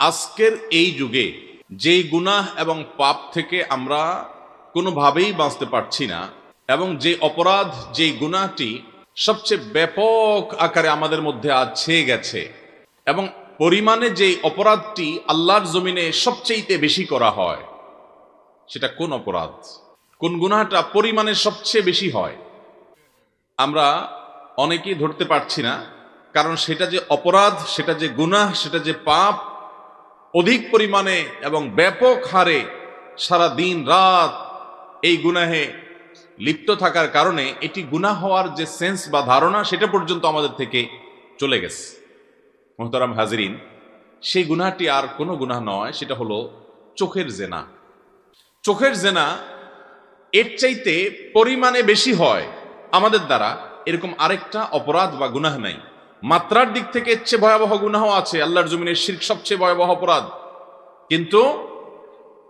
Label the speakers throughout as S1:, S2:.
S1: আজকের এই যুগে যেই গুনাহ এবং পাপ থেকে আমরা কোনোভাবেই বাঁচতে পারছি না, এবং যে অপরাধ, যেই গুনাহটি সবচেয়ে ব্যাপক আকারে আমাদের মধ্যে আজ ছেয়ে গেছে, এবং পরিমাণে যেই অপরাধটি আল্লাহর জমিনে সবচেয়েতে বেশি করা হয়, সেটা কোন অপরাধ? কোন গুনাহটা পরিমাণে সবচেয়ে বেশি হয়? আমরা অনেকেই ধরতে পারছি না, কারণ সেটা যে অপরাধ, সেটা যে গুনাহ, সেটা যে পাপ অধিক পরিমাণে এবং ব্যাপক হারে সারা দিন রাত এই গুনাহে লিপ্ত থাকার কারণে এটি গুনাহ হওয়ার যে সেন্স বা ধারণা সেটা পর্যন্ত আমাদের থেকে চলে গেছে। মোহতারাম হাজরিন, সেই গুনাহটি আর কোনো গুনাহ নয়, সেটা হলো চোখের জেনা। চোখের জেনা এর চাইতে পরিমাণে বেশি হয় আমাদের দ্বারা, এরকম আরেকটা অপরাধ বা গুনাহ নাই। মাত্রার দিক থেকে চেয়ে ভয়াবহ গুনাহ আছে, আল্লাহর জমিনের শির্ক সবচেয়ে ভয়াবহ অপরাধ। কিন্তু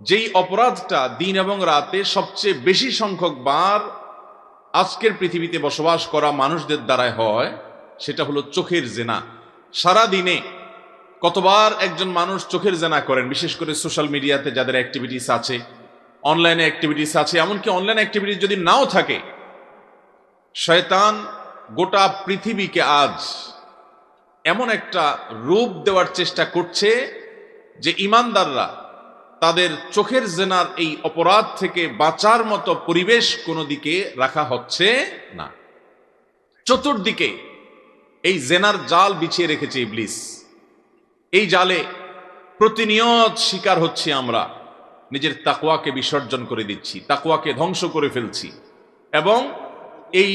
S1: যেই অপরাধটা দিন এবং রাতে সবচেয়ে বেশি সংখ্যক বার আজকের পৃথিবীতে বসবাস করা মানুষদের দ্বারাই হয়, সেটা হলো চোখের জেনা। সারা দিনে কতবার একজন মানুষ চোখের জেনা করেন, বিশেষ করে সোশ্যাল মিডিয়াতে যাদের অ্যাক্টিভিটিস আছে অনলাইনে অ্যাক্টিভিটিস আছে, এমনকি অনলাইন অ্যাক্টিভিটিস যদি নাও থাকে, শয়তান গোটা পৃথিবীকে আজ এমন একটা রূপ দেওয়ার চেষ্টা করছে যে ইমানদাররা তাদের চোখের জেনার এই অপরাধ থেকে বাঁচার মতো পরিবেশ কোনো দিকে রাখা হচ্ছে না। চতুর্দিকে এই জেনার জাল বিছিয়ে রেখেছে ইবলিস। এই জালে প্রতিনিয়ত শিকার হচ্ছে আমরা। নিজের তাকুয়াকে বিসর্জন করে দিচ্ছি তাকুয়াকে ধ্বংস করে ফেলছি। এবং এই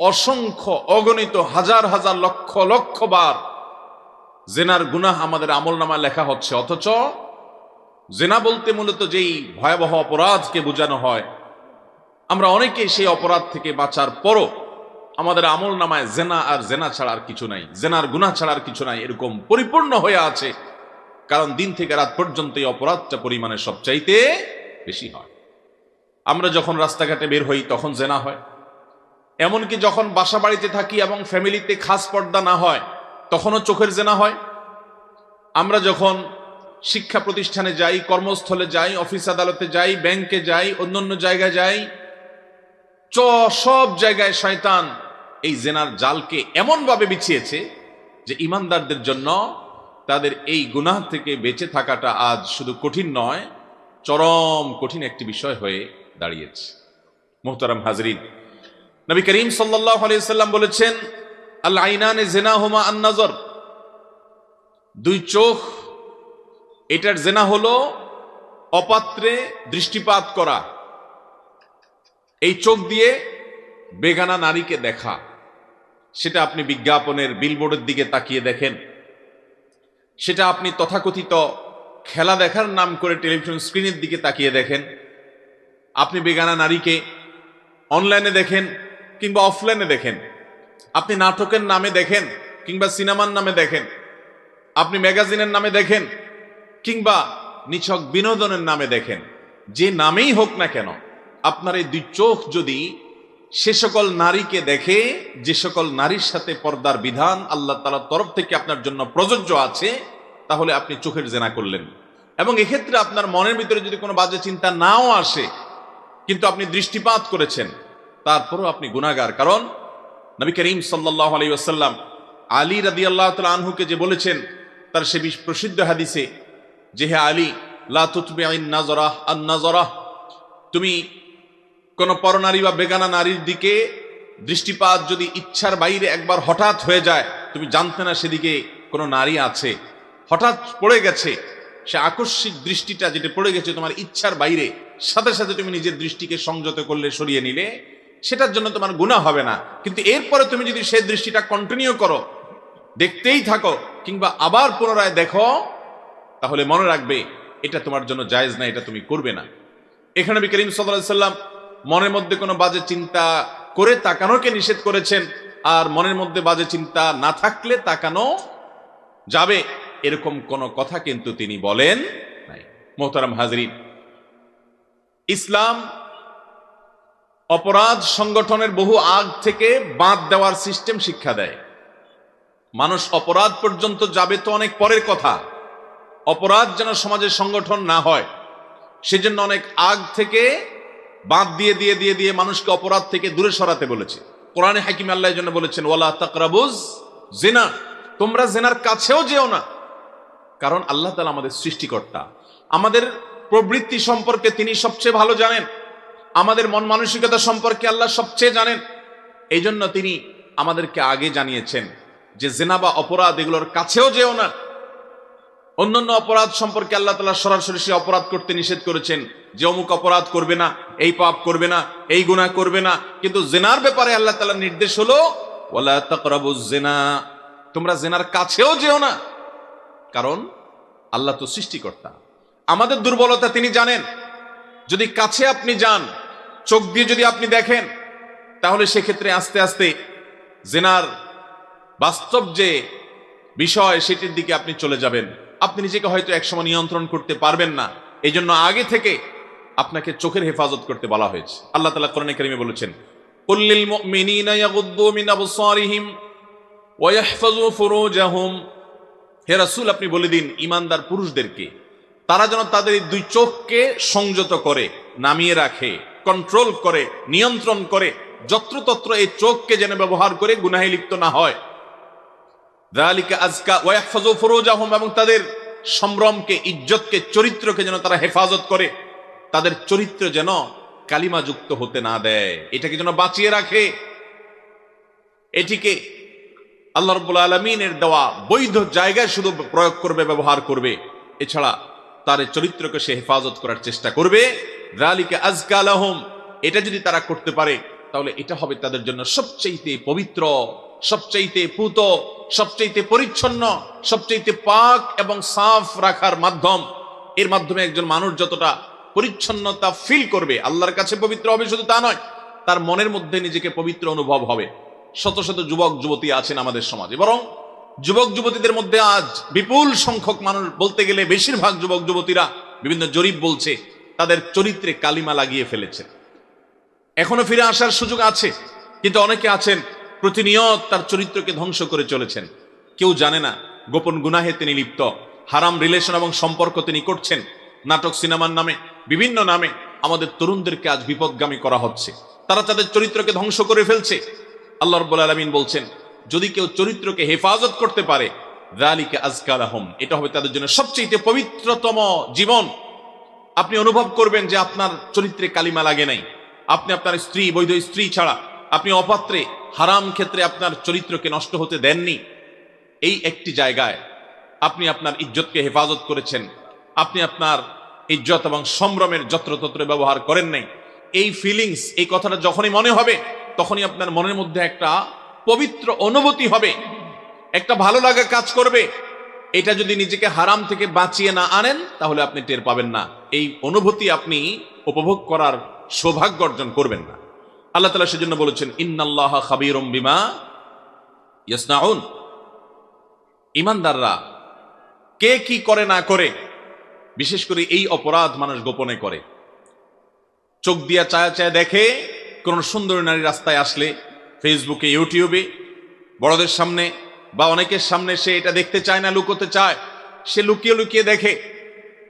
S1: অসংখ্য, অগণিত, হাজার হাজার, লক্ষ লক্ষ বার জেনার গুনাহ আমাদের আমল নামায় লেখা হচ্ছে। অথচ জেনা বলতে মূলত যেই ভয়াবহ অপরাধকে বোঝানো হয়, আমরা অনেকেই সেই অপরাধ থেকে বাঁচার পরও আমাদের আমল নামায় জেনা আর জেনা ছাড়া আর কিছু নাই। জেনার গুনাহ ছাড়া আর কিছু নাই, এরকম পরিপূর্ণ হয়ে আছে। কারণ দিন থেকে রাত পর্যন্ত এই অপরাধটা পরিমাণে সবচাইতে বেশি হয়। আমরা যখন রাস্তাঘাটে বের হই, তখন জেনা হয়। এমনকি যখন বাসা বাড়িতে থাকি এবং ফ্যামিলিতে খাস পর্দা না হয়, তখনও চোখের জেনা হয়। আমরা যখন শিক্ষা প্রতিষ্ঠানে যাই, কর্মস্থলে যাই, অফিস আদালতে যাই, ব্যাংকে যাই, অন্যান্য জায়গায় যাই, চ, সব জায়গায় শয়তান এই জেনার জালকে এমনভাবে বিছিয়েছে যে ইমানদারদের জন্য তাদের এই গুনাহ থেকে বেঁচে থাকাটা আজ শুধু কঠিন নয়, চরম কঠিন একটি বিষয় হয়ে দাঁড়িয়েছে। মোহতারাম হাজরিন নবী করিম আলিয়াল্লাম বলেছেন আল্লাহ জেনা হোমা আন্নাজর দুই চোখ, এটার জেনা হলো অপাত্রে দৃষ্টিপাত করা। এই চোখ দিয়ে বেগানা নারীকে দেখা, সেটা আপনি বিজ্ঞাপনের বিলবোর্ডের দিকে তাকিয়ে দেখেন। সেটা আপনি তথাকথিত খেলা দেখার নাম করে টেলিভিশন স্ক্রিনের দিকে তাকিয়ে দেখেন। আপনি বেগানা নারীকে অনলাইনে দেখেন কিংবা অফলাইনে দেখেন। আপনি নাটকের নামে দেখেন, কিংবা সিনেমার নামে দেখেন, আপনি ম্যাগাজিনের নামে দেখেন, কিংবা নিছক বিনোদনের নামে দেখেন, যে নামেই হোক না কেন, আপনার এই দুই চোখ যদি সে সকল নারীকে দেখে, যে সকল নারীর সাথে পর্দার বিধান আল্লাহ তালার তরফ থেকে আপনার জন্য প্রযোজ্য আছে, তাহলে আপনি চোখের জেনা করলেন। এবং এক্ষেত্রে আপনার মনের ভিতরে যদি কোনো বাজে চিন্তা নাও আসে, কিন্তু আপনি দৃষ্টিপাত করেছেন তারপরও আপনি গুণাগার কারণ নবী করিম সাল্লাহ আলী আসাল্লাম আলী রাদি আল্লাহ তালা আনহুকে যে বলেছেন, তার সে প্রসিদ্ধ হাদিসে যে, হে আলী লাতুতবে আইন নাজরাহ আন নাজরাহ তুমি কোন পরনারী বা বেগানা নারীর দিকে দৃষ্টিপাত যদি ইচ্ছার বাইরে একবার হঠাৎ হয়ে যায়, তুমি জানতে না সেদিকে কোনো নারী আছে। হঠাৎ পড়ে গেছে, সে আকস্মিক দৃষ্টিটা যেটা পড়ে গেছে তোমার ইচ্ছার বাইরে, সাথে সাথে তুমি নিজের দৃষ্টিকে সংযত করলে, সরিয়ে নিলে সেটার জন্য তোমার গুণা হবে না। কিন্তু এরপরে তুমি যদি সেই দৃষ্টিটা কন্টিনিউ করো, দেখতেই থাকো, কিংবা আবার পুনরায় দেখো, তাহলে মনে রাখবে, এটা তোমার জন্য জায়েজ না, এটা তুমি করবে না। এখানে বি করিম সাল্লাম মনের মধ্যে কোনো বাজে চিন্তা করে তাকানোকে নিষেধ করেছেন, আর মনের মধ্যে বাজে চিন্তা না থাকলে তাকানো যাবে, এরকম কোন কথা কিন্তু তিনি বলেন মোহতারাম হাজরিন, ইসলাম অপরাধ সংগঠনের বহু আগ থেকে বাদ দেওয়ার সিস্টেম শিক্ষা দেয়। মানুষ অপরাধ পর্যন্ত যাবে তো অনেক পরের কথা। অপরাধ যেন সমাজের সংগঠন না হয়, সেজন্য অনেক আগ থেকে বাদ দিয়ে দিয়ে দিয়ে দিয়ে মানুষকে অপরাধ থেকে দূরে সরাতে বলেছে। কোরআনে হাকিম আল্লাহ জন্য বলেছেন, ওয়ালা তাকরাবুজ জেনা। তোমরা জেনার কাছেও যেও না, কারণ আল্লাহ তালা আমাদের সৃষ্টিকর্তা। আমাদের প্রবৃত্তি সম্পর্কে তিনি সবচেয়ে ভালো জানেন। আমাদের মন মানসিকতা সম্পর্কে আল্লাহ সবচেয়ে জানেন। এই জন্য তিনি আমাদেরকে আগে জানিয়েছেন যে জেনা বা অপরাধ এগুলোর কাছেও যেও না। অন্যান্য অপরাধ সম্পর্কে আল্লাহ তালা সরাসরি সে অপরাধ করতে নিষেধ করেছেন যে অমুক অপরাধ করবে না, এই পাপ করবে না, এই গুণা করবে না। কিন্তু জেনার ব্যাপারে আল্লাহ তালা নির্দেশ হলো জেনা তোমরা জেনার কাছেও যেও না। কারণ আল্লাহ তো সৃষ্টিকর্তা। আমাদের দুর্বলতা তিনি জানেন। যদি কাছে আপনি যান, চোখ দিয়ে যদি আপনি দেখেন, তাহলে সেক্ষেত্রে আস্তে আস্তে জেনার বাস্তব যে বিষয় সেটির দিকে আপনি চলে যাবেন। আপনি নিজেকে হয়তো একসময় নিয়ন্ত্রণ করতে পারবেন না। এই জন্য আগে থেকে আপনাকে চোখের হেফাজত করতে বলা হয়েছে। আল্লাহ তালা কোরআনে কারিমে বলেছেন ওয়া হে রাসূল, আপনি বলে দিন ইমানদার পুরুষদেরকে তারা যেন তাদের এই দুই চোখকে সংযত করে, নামিয়ে রাখে কন্ট্রোল করে, নিয়ন্ত্রণ করে, যত্রতত্র এই চোখকে যেন ব্যবহার করে গুনাহে লিপ্ত না হয়। আজকা ওয়াহফাজু ফুরুজাহুম এবং তাদের সম্ভ্রমকে, ইজ্জতকে, চরিত্রকে যেন তারা হেফাজত করে, তাদের চরিত্র যেন কালিমা যুক্ত হতে না দেয়। এটাকে যেন বাঁচিয়ে রাখে। এটিকে আল্লাহ রব্বুল আলমিনের দেওয়া বৈধ জায়গায় শুধু প্রয়োগ করবে, ব্যবহার করবে। এছাড়া তার চরিত্রকে সে হেফাজত করার চেষ্টা করবে। রালিকে এটা যদি তারা করতে পারে, তাহলে এটা হবে তাদের জন্য সবচাইতে পবিত্র, সবচাইতে পুত, সবচাইতে পরিচ্ছন্ন, সবচাইতে পাক এবং সাফ রাখার মাধ্যম। এর মাধ্যমে একজন মানুষ যতটা পরিচ্ছন্নতা ফিল করবে, আল্লাহর কাছে পবিত্র হবে শুধু তা নয়, তার মনের মধ্যে নিজেকে পবিত্র অনুভব হবে। শত শত যুবক, যুবতী আছেন আমাদের সমাজে। বরং যুবক যুবতীদের মধ্যে আজ বিপুল সংখ্যক মানুষ বলতে গেলে বেশিরভাগ যুবক যুবতীরা বিভিন্ন জরিপ বলছে, তাদের চরিত্রে কালিমা লাগিয়ে ফেলেছে। এখনও ফিরে আসার সুযোগ আছে, কিন্তু অনেকে আছেন প্রতিনিয়ত তার চরিত্রকে ধ্বংস করে চলেছেন। কেউ জানে না গোপন গুনাহে তিনি লিপ্ত, হারাম রিলেশন এবং সম্পর্ক তিনি করছেন। নাটক সিনেমার নামে, বিভিন্ন নামে আমাদের তরুণদেরকে আজ বিপদগামী করা হচ্ছে। তারা তাদের চরিত্রকে ধ্বংস করে ফেলছে। আল্লাহ রব্বুল আলমিন বলছেন যদি কেউ চরিত্রকে হেফাজত করতে পারে রালিকে আজকাল আহম এটা হবে তাদের জন্য সবচেয়ে পবিত্রতম জীবন। আপনি অনুভব করবেন যে আপনার চরিত্রে কালিমা লাগে নাই। আপনি আপনার স্ত্রী, বৈধ স্ত্রী ছাড়া আপনি অপাত্রে, হারাম ক্ষেত্রে আপনার চরিত্রকে নষ্ট হতে দেননি। এই একটি জায়গায় আপনি আপনার ইজ্জতকে হেফাজত করেছেন। আপনি আপনার ইজ্জত এবং সম্ভ্রমের যত্রতত্র ব্যবহার করেন নাই। এই ফিলিংস এই কথাটা যখনই মনে হবে, তখনই আপনার মনের মধ্যে একটা পবিত্র অনুভূতি হবে। একটা ভালো লাগা কাজ করবে। এটা যদি নিজেকে হারাম থেকে বাঁচিয়ে না আনেন, তাহলে আপনি টের পাবেন না। এই অনুভূতি আপনি উপভোগ করার সৌভাগ্য অর্জন করবেন না। আল্লাহ তালা সেজন্য বলেছেন, ইন্নাল্লাহ খাবিরম বিমা ইয়াসনাউন। ইমানদাররা কে কি করে না করে, বিশেষ করে এই অপরাধ মানুষ গোপনে করে। চোখ দিয়া চায়া চায়া দেখে কোন সুন্দর নারী রাস্তায় আসলে ফেসবুকে ইউটিউবে বড়দের সামনে বা অনেকের সামনে সে এটা দেখতে চায় না, লুকোতে চায়, সে লুকিয়ে লুকিয়ে দেখে,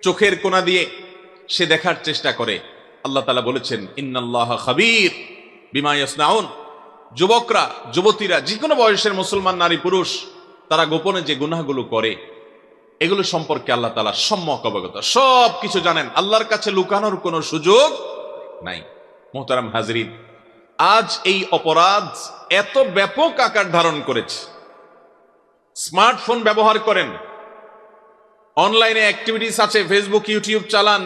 S1: চোখের কোনা দিয়ে সে দেখার চেষ্টা করে। আল্লাহ তালা বলেছেন, ইন্নাল্লাহ খাবির বিমা ইয়াসনাউন। যুবকরা, যুবতীরা যে কোনো বয়সের মুসলমান নারী, পুরুষ, তারা গোপনে যে গুনাহগুলো করে, এগুলো সম্পর্কে আল্লাহ তালা সম্যক অবগত। সব কিছু জানেন। আল্লাহর কাছে লুকানোর কোনো সুযোগ নাই। মোহতারাম হাজরিন আজ এই অপরাধ এত ব্যাপক আকার ধারণ করেছে। স্মার্টফোন ব্যবহার করেন। অনলাইনে অ্যাক্টিভিটিস আছে ফেসবুক ইউটিউব চালান,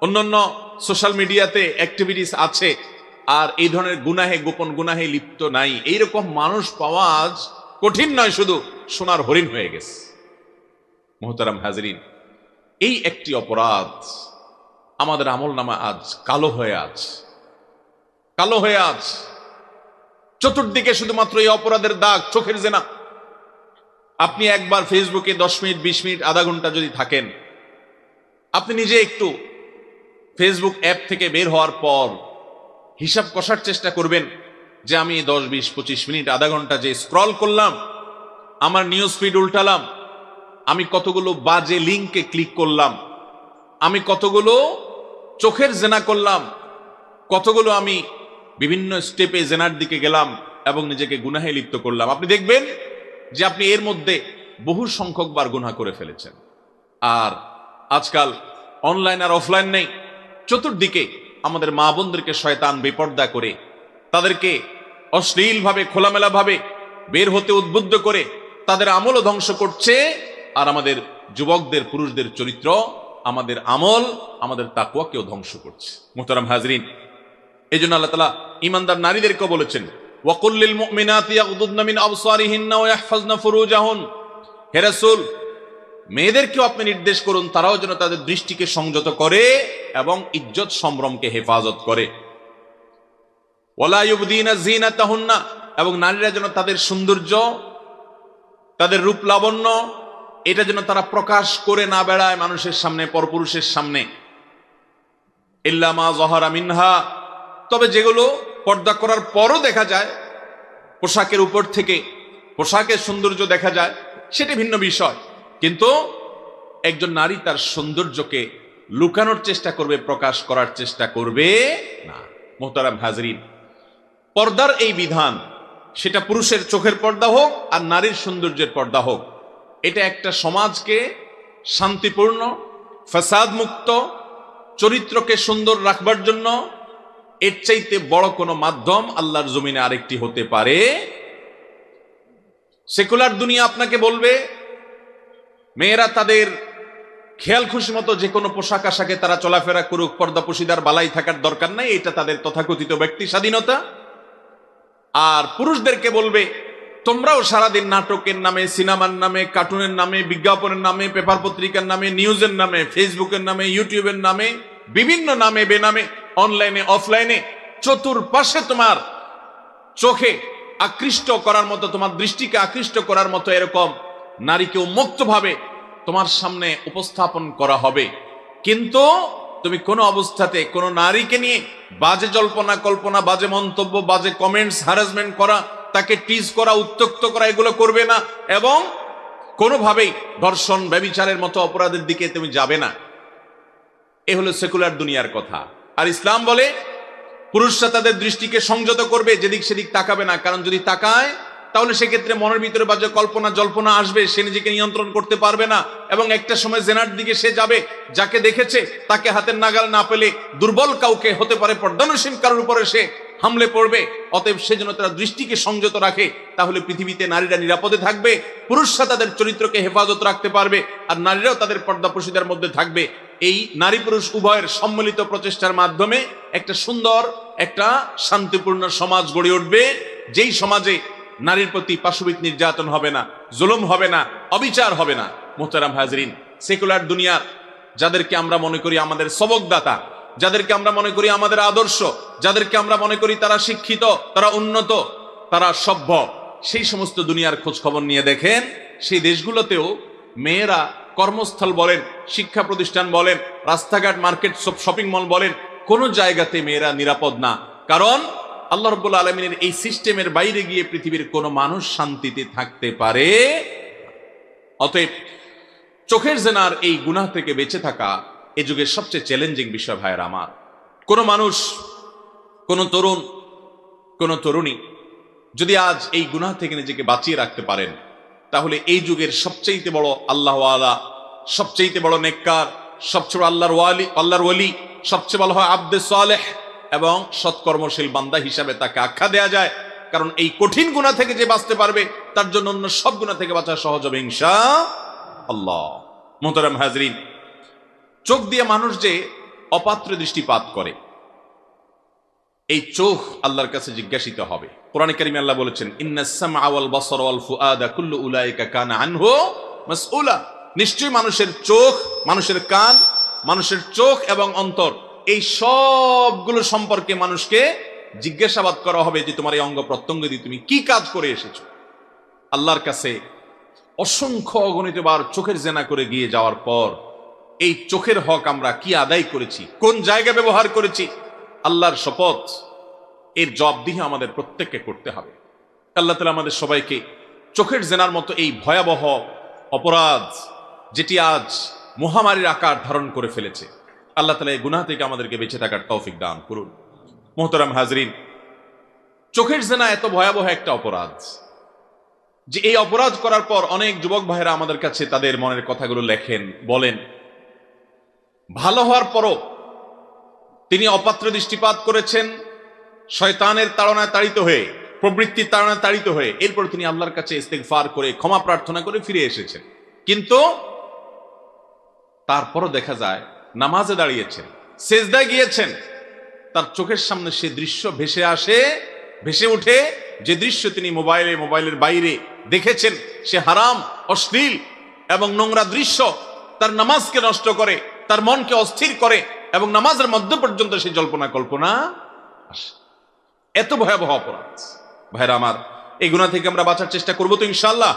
S1: অন্যান্য সোশ্যাল মিডিয়াতে অ্যাক্টিভিটিস আছে। আর এই ধরনের গুনাহে, গোপন গুনাহে লিপ্ত নাই। এইরকম মানুষ পাওয়া আজ কঠিন নয়, শুধু সোনার হরিণ হয়ে গেছে। মোহতারাম হাজরিন, এই একটি অপরাধ আমাদের আমল নামা আজ কালো হয়ে আজ কালো হয়ে আজ। চতুর্দিকে শুধুমাত্র এই অপরাধের দাগ, চোখের জেনা। আপনি একবার ফেসবুকে দশ মিনিট, বিশ মিনিট, আধা ঘণ্টা যদি থাকেন, আপনি নিজে একটু ফেসবুক অ্যাপ থেকে বের হওয়ার পর হিসাব কষার চেষ্টা করবেন যে আমি দশ, বিশ, পঁচিশ মিনিট, আধা ঘণ্টা যে স্ক্রল করলাম, আমার নিউজ ফিড উল্টালাম, আমি কতগুলো বাজে লিঙ্কে ক্লিক করলাম, আমি কতগুলো চোখের জেনা করলাম, কতগুলো আমি বিভিন্ন স্টেপে জেনার দিকে গেলাম এবং নিজেকে গুনাহে লিপ্ত করলাম। আপনি দেখবেন যে আপনি এর মধ্যে বহু সংখ্যক বার গুনাহ করে ফেলেছেন। আর আজকাল অনলাইন আর অফলাইন নেই। চতুর্দিকে আমাদের মা বোনদেরকে শয়তান বেপর্দা করে, তাদেরকে অশ্লীলভাবে, খোলামেলাভাবে বের হতে উদ্বুদ্ধ করে তাদের আমলও ধ্বংস করছে। আর আমাদের যুবকদের, পুরুষদের চরিত্র, আমাদের আমল, আমাদের তাকুয়াকেও ধ্বংস করছে। মোহতারাম হাজরিন এই জন্য আল্লাহ তালা ইমানদার নারীদেরকেও বলেছেন, ওয়াকুল্লিল মিন আবসারিহিন্না ওয়া ইয়াহফাজনা ফুরুজাহুন। হে রাসূল, মেয়েদেরকেও আপনি নির্দেশ করুন, তারাও যেন তাদের দৃষ্টিকে সংযত করে এবং ইজ্জত সম্ভ্রমকে হেফাজত করে। এবং নারীরা যেন তাদের সৌন্দর্য, তাদের রূপ লাবণ্য, এটা যেন তারা প্রকাশ করে না বেড়ায় মানুষের সামনে, পরপুরুষের সামনে। ইল্লামা জহরা মিনহা তবে যেগুলো পর্দা করার পরও দেখা যায়, পোশাকের উপর থেকে পোশাকের সৌন্দর্য দেখা যায়, সেটি ভিন্ন বিষয়। কিন্তু একজন নারী তার সৌন্দর্যকে লুকানোর চেষ্টা করবে, প্রকাশ করার চেষ্টা করবে না। মোহতারাম হাজরিন, পর্দার এই বিধান, সেটা পুরুষের চোখের পর্দা হোক আর নারীর সৌন্দর্যের পর্দা হোক, এটা একটা সমাজকে শান্তিপূর্ণ ফসাদ মুক্ত চরিত্রকে সুন্দর রাখবার জন্য এর চাইতে বড় কোনো মাধ্যম আল্লাহর জমিনে আরেকটি হতে পারে। সেকুলার দুনিয়া আপনাকে বলবে, মেয়েরা তাদের খেয়াল খুশি মতো যে কোনো পোশাক আশাকে তারা চলাফেরা করুক, পর্দা পুশিদার বালাই থাকার দরকার নাই, এটা তাদের তথাকথিত ব্যক্তি স্বাধীনতা। আর পুরুষদেরকে বলবে, তোমরাও সারাদিন নাটকের নামে, সিনেমার নামে, কার্টুনের নামে, বিজ্ঞাপনের নামে, পেপার পত্রিকার নামে, নিউজের নামে, ফেসবুকের নামে, ইউটিউবের নামে, বিভিন্ন নামে, বেনামে অনলাইনে অফলাইনে চতুর্পাশে তোমার চোখে আকৃষ্ট করার মতো, তোমার দৃষ্টিকে আকৃষ্ট করার মতো এরকম নারীকে উন্মুক্তভাবে তোমার সামনে উপস্থাপন করা হবে। কিন্তু তুমি কোনো অবস্থাতে কোনো নারীকে নিয়ে বাজে জল্পনা, কল্পনা, বাজে মন্তব্য, বাজে কমেন্টস হ্যারাসমেন্ট করা, তাকে টিজ করা উত্তক্ত করা, এগুলো করবে না এবং কোনোভাবেই ধর্ষণ, ব্যবিচারের মতো অপরাধের দিকে তুমি যাবে না। এ হলো সেকুলার দুনিয়ার কথা। আর ইসলাম বলে, পুরুষরা তাদের দৃষ্টিকে সংযত করবে, যেদিক সেদিক তাকাবে না। কারণ যদি তাকায়, তাহলে সেক্ষেত্রে মনের ভিতরে বাজে কল্পনা, জল্পনা আসবে, সে নিজেকে নিয়ন্ত্রণ করতে পারবে না। এবং একটা সময় জেনার দিকে সে যাবে, যাকে দেখেছে, তাকে হাতের নাগাল না পেলে দুর্বল কাউকে হতে পারে, পর্দানুসীন কারোর উপরে সে হামলে পড়বে। অতএব সে যেন তারা দৃষ্টিকে সংযত রাখে, তাহলে পৃথিবীতে নারীরা নিরাপদে থাকবে, পুরুষরা তাদের চরিত্রকে হেফাজত রাখতে পারবে, আর নারীরাও তাদের পর্দা প্রসিদার মধ্যে থাকবে। এই নারী পুরুষ উভয়ের সম্মিলিত প্রচেষ্টার মাধ্যমে একটা সুন্দর, একটা শান্তিপূর্ণ সমাজ গড়ে উঠবে। যেই সমাজে নারীর প্রতি পাশবিক নির্যাতন হবে না, জুলুম হবে না, অবিচার হবে না, মোহতারাম হাজরিন, সেকুলার দুনিয়ার যাদেরকে আমরা মনে করি আমাদের সবকদাতা, যাদেরকে আমরা মনে করি আমাদের আদর্শ, যাদেরকে আমরা মনে করি তারা শিক্ষিত, তারা উন্নত, তারা সভ্য, সেই সমস্ত দুনিয়ার খোঁজ খবর নিয়ে দেখেন, সেই দেশগুলোতেও মেয়েরা কর্মস্থল বলেন, শিক্ষা প্রতিষ্ঠান বলেন, রাস্তাঘাট, মার্কেট শপিং মল বলেন, কোন জায়গাতে মেয়েরা নিরাপদ না। কারণ, আল্লাহ রব্বুল আলমিনের এই সিস্টেমের বাইরে গিয়ে পৃথিবীর কোনো মানুষ শান্তিতে থাকতে পারে অতএব, চোখের জেনার এই গুনাহ থেকে বেঁচে থাকা এ যুগের সবচেয়ে চ্যালেঞ্জিং বিষয় ভাইয়ের আমার। কোনো মানুষ, কোনো তরুণ, কোনো তরুণী যদি আজ এই গুনাহ থেকে নিজেকে বাঁচিয়ে রাখতে পারেন তাহলে এই যুগের সবচেয়ে বড় আল্লাহ আলা সবচেয়ে বড় নেককার, সবচেয়ে আল্লাহর ওয়ালি আল্লাহর ওয়ালি, সবচেয়ে ভালো হয় আব্দে সালেহ। এবং সৎকর্মশীল বান্দা হিসাবে তাকে আখ্যা দেয়া যায়। কারণ এই কঠিন গুণা থেকে যে বাঁচতে পারবে, তার জন্য অন্য সব গুণা থেকে বাঁচা সহজ হবে ইনশা আল্লাহ মোহতারাম হাজরিন, চোখ দিয়ে মানুষ যে অপাত্র দৃষ্টিপাত করে এই চোখ আল্লাহর কাছে জিজ্ঞাসিত হবে। কোরআন কারিমে আল্লাহ বলেছেন নিশ্চয়ই মানুষের চোখ, মানুষের কান, মানুষের চোখ এবং অন্তর, এই সবগুলো সম্পর্কে মানুষকে জিজ্ঞাসাবাদ করা হবে যে তোমার এই অঙ্গ প্রত্যঙ্গ দিয়ে তুমি কি কাজ করে এসেছ। আল্লাহর কাছে অসংখ্য অগণিত বার চোখের জেনা করে গিয়ে যাওয়ার পর, এই চোখের হক আমরা কি আদায় করেছি, কোন জায়গা ব্যবহার করেছি আল্লাহর শপথ, এর জবাবদিহি আমাদের প্রত্যেককে করতে হবে। আল্লাহ তালা আমাদের সবাইকে চোখের জেনার মতো এই ভয়াবহ অপরাধ যেটি আজ মহামারীর আকার ধারণ করে ফেলেছে, আল্লাহ তালা এই গুনাহ থেকে আমাদেরকে বেঁচে থাকার তৌফিক দান করুন। মোহতারাম হাজরিন, চোখের জেনা এত ভয়াবহ একটা অপরাধ যে এই অপরাধ করার পর অনেক যুবক ভাইরা আমাদের কাছে তাদের মনের কথাগুলো লেখেন, বলেন, ভালো হওয়ার পরও তিনি অপাত্র দৃষ্টিপাত করেছেন, শয়তানের তাড়নায় তাড়িত হয়ে, প্রবৃত্তির তাড়নায় তাড়িত হয়ে, এরপর তিনি আল্লাহর কাছে ইস্তেগফার করে, ক্ষমা প্রার্থনা করে ফিরে এসেছেন। কিন্তু তারপরও দেখা যায়, নামাজে দাঁড়িয়েছেন, সেজদায় গিয়েছেন, তার চোখের সামনে সে দৃশ্য ভেসে আসে, ভেসে উঠে যে দৃশ্য তিনি মোবাইলে, মোবাইলের বাইরে দেখেছেন, সে হারাম, অশ্লীল এবং নোংরা দৃশ্য, তার নামাজকে নষ্ট করে, তার মনকে অস্থির করে এবং নামাজের মধ্যে পর্যন্ত সেই জল্পনা কল্পনা আসে। এত ভয়াবহ অপরাধ। ভাইরা আমার, এই গুণা থেকে আমরা বাঁচার চেষ্টা করব তো ইনশাল্লাহ